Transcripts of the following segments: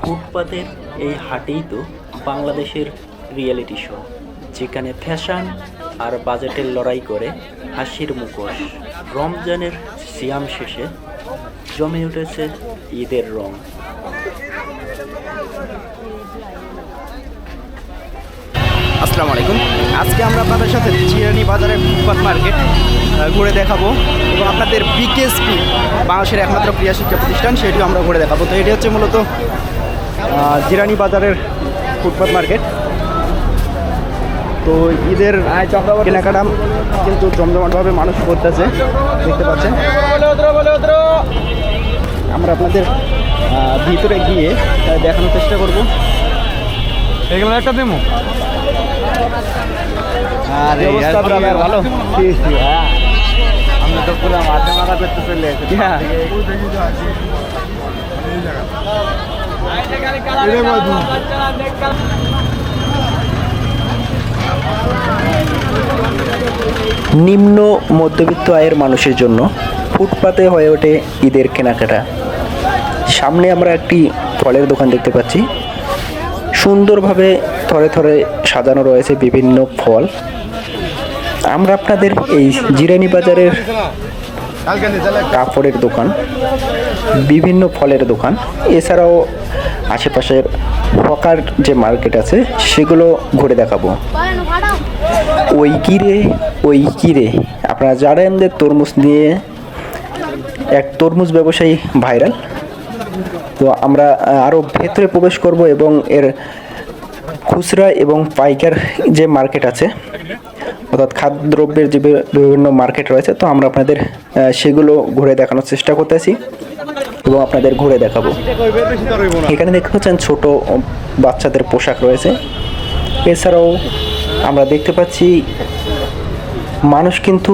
ফুটপাতের এই হাটেই তো বাংলাদেশের রিয়েলিটি শো যেখানে ফ্যাশন আর বাজেটের লড়াই করে হাসির মুখোশ। রমজানের সিয়াম শেষে জমে উঠেছে ঈদের রং। আসসালামু আলাইকুম। আজকে আমরা আপনাদের সাথে চিরানি বাজারের ফুটপাত মার্কেট ঘুরে দেখাবো এবং আপনাদের বিকেএসপি বাংলাদেশের একমাত্র ক্রিয়া শিক্ষা প্রতিষ্ঠান সেটিও আমরা ঘুরে দেখাবো। তো এটি হচ্ছে মূলত জিরানি বাজারের ফুটপাত মার্কেট। তো ঈদের কেনাকাটা কিন্তু জমজমাটভাবে মানুষ করতেছে দেখতে পাচ্ছেন। আমরা আপনাদের ভিতরে গিয়ে দেখানোর চেষ্টা করব। এগুলো একটা দেবো আর কি অবস্থা brother? ভালো? আমরা তো পুরো মাথা মাথা করতে চলে এসেছি। নিম্ন মধ্যবিত্ত আয়ের মানুষের জন্য ফুটপাতে হয়ে ওঠে ঈদের কেনাকাটা। সামনে আমরা একটি ফলের দোকান দেখতে পাচ্ছি। সুন্দরভাবে থরে থরে সাজানো রয়েছে বিভিন্ন ফল। আমরা আপনাদের এই জিরানি বাজারের কাপড়ের দোকান, বিভিন্ন ফলের দোকান, এছাড়াও আশেপাশের হকার যে মার্কেট আছে, সেগুলো ঘুরে দেখাবো। ওই কিরে ওই কিরে আপনারা জানেন যে তরমুজ নিয়ে এক তরমুজ ব্যবসায়ী ভাইরাল। তো আমরা আরও ভেতরে প্রবেশ করব এবং এর খুচরা এবং পাইকার যে মার্কেট আছে, অর্থাৎ খাদ্যদ্রব্যের যে বিভিন্ন মার্কেট রয়েছে, তো আমরা আপনাদের সেগুলো ঘুরে দেখানোর চেষ্টা করতেছি এবং আপনাদের ঘুরে দেখাবো। এখানে দেখতে পাচ্ছেন ছোট বাচ্চাদের পোশাক রয়েছে। এছাড়াও আমরা দেখতে পাচ্ছি, মানুষ কিন্তু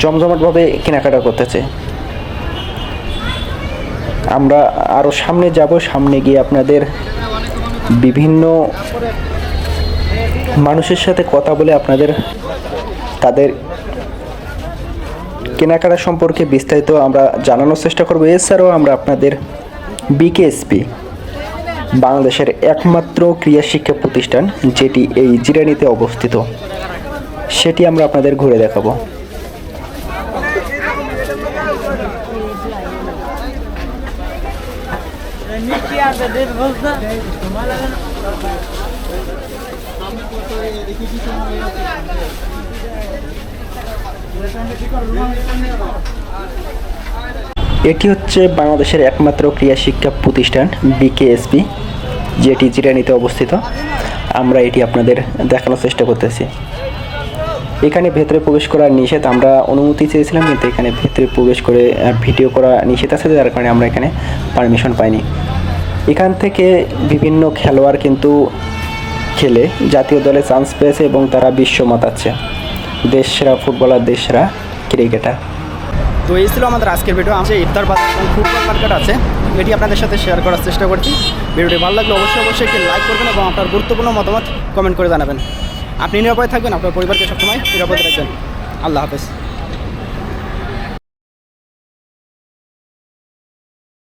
জমজমাটভাবে কেনাকাটা করতেছে। আমরা আরও সামনে যাব, সামনে গিয়ে আপনাদের বিভিন্ন মানুষের সাথে কথা বলে আপনাদের তাদের কেনাকাটা সম্পর্কে বিস্তারিত আমরা জানানোর চেষ্টা করব। এছাড়াও আমরা আপনাদের বিকেএসপি বাংলাদেশের একমাত্র ক্রিয়া শিক্ষা প্রতিষ্ঠান, যেটি এই জিরানিতে অবস্থিত, সেটি আমরা আপনাদের ঘুরে দেখাবো। এটি হচ্ছে বাংলাদেশের একমাত্র ক্রিয়া শিক্ষা প্রতিষ্ঠান বিকেএসপি যেটি জিরানিতে অবস্থিত। আমরা এটি আপনাদের দেখানোর চেষ্টা করতেছি। এখানে ভেতরে প্রবেশ করা নিষেধ, আমরা অনুমতি চেয়েছিলাম, কিন্তু এখানে ভেতরে প্রবেশ করে ভিডিও করা নিষেধ আছে, যার কারণে আমরা এখানে পারমিশন পাইনি। এখান থেকে বিভিন্ন খেলোয়াড় কিন্তু খেলে, জাতীয় দলে চান্স পেয়েছে এবং তারা বিশ্ব মাতাচ্ছে। দেশরা, ফুটবলার দেশরা, ক্রিকেটার। তো এই ছিল আমাদের আজকের ভিডিও আছে ইফতার ফুটবল মার্কেট আছে। এটি আপনাদের সাথে শেয়ার করার চেষ্টা করছি। ভিডিওটি ভালো লাগলে অবশ্যই অবশ্যই একটি লাইক করবেন এবং আপনার গুরুত্বপূর্ণ মতামত কমেন্ট করে জানাবেন। আপনি নিরাপদে থাকবেন, আপনার পরিবারকে সবসময় নিরাপদে রাখবেন। আল্লাহ হাফেজ।